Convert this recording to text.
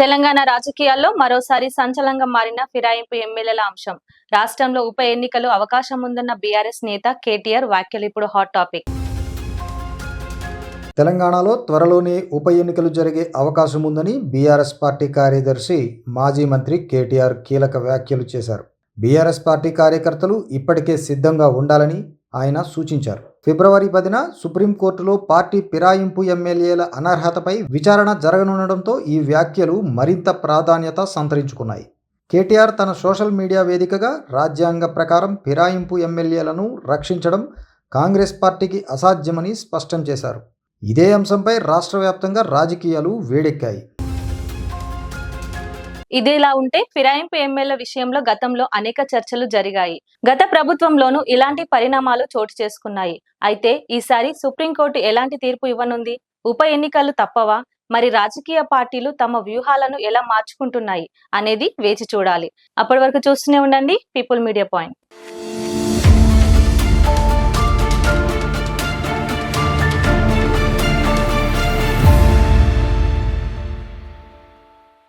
తెలంగాణ రాజకీయాల్లో మరోసారి సంచలనంగా మారిన ఫిరాయింపు ఎమ్మెల్యేల అంశం. రాష్ట్రంలో ఉప ఎన్నికలు అవకాశం ఉందన్న బీఆర్ఎస్ నేత కేటీఆర్ వ్యాఖ్యలు ఇప్పుడు హాట్ టాపిక్. తెలంగాణలో త్వరలోనే ఉప ఎన్నికలు జరిగే అవకాశం ఉందని బీఆర్ఎస్ పార్టీ కార్యదర్శి మాజీ మంత్రి కేటీఆర్ కీలక వ్యాఖ్యలు చేశారు. బీఆర్ఎస్ పార్టీ కార్యకర్తలు ఇప్పటికే సిద్ధంగా ఉండాలని ఆయన సూచించారు. ఫిబ్రవరి పదిన సుప్రీంకోర్టులో పార్టీ ఫిరాయింపు ఎమ్మెల్యేల అనర్హతపై విచారణ జరగనుండడంతో ఈ వ్యాఖ్యలు మరింత ప్రాధాన్యత సంతరించుకున్నాయి. కేటీఆర్ తన సోషల్ మీడియా వేదికగా రాజ్యాంగ ప్రకారం ఫిరాయింపు ఎమ్మెల్యేలను రక్షించడం కాంగ్రెస్ పార్టీకి అసాధ్యమని స్పష్టం చేశారు. ఇదే అంశంపై రాష్ట్ర వ్యాప్తంగా రాజకీయాలు వేడెక్కాయి. ఇదిలా ఉంటే ఫిరాయింపు ఎమ్మెల్యే విషయంలో గతంలో అనేక చర్చలు జరిగాయి. గత ప్రభుత్వంలోనూ ఇలాంటి పరిణామాలు చోటు చేసుకున్నాయి. అయితే ఈసారి సుప్రీంకోర్టు ఎలాంటి తీర్పు ఇవ్వనుంది? ఉప ఎన్నికలు తప్పవా? మరి రాజకీయ పార్టీలు తమ వ్యూహాలను ఎలా మార్చుకుంటున్నాయి? అనేది వేచి చూడాలి. అప్పటి వరకు చూస్తూనే ఉండండి పీపుల్ మీడియా పాయింట్